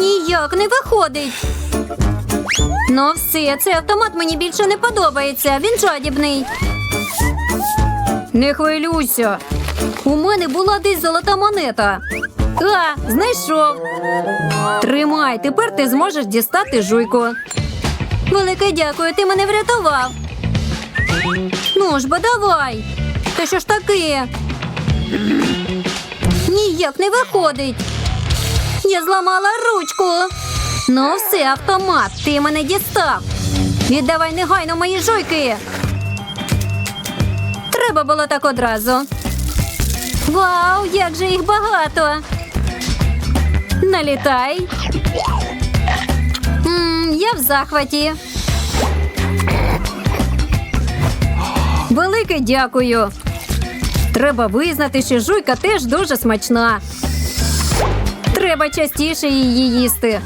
Ніяк не виходить. Ну все, цей автомат мені більше не подобається. Він жадібний. Не хвилюйся. У мене була десь золота монета. А, знайшов. Тримай, тепер ти зможеш дістати жуйку. Велике дякую, ти мене врятував. Ну ж бо давай. Та що ж таке? Ніяк не виходить. Я зламала ручку. Ну, все, автомат, ти мене дістав. Віддавай негайно мої жуйки. Треба було так одразу. Вау, як же їх багато. Налітай. м я в захваті. Велике дякую. Треба визнати, що жуйка теж дуже смачна. Треба частіше її їсти.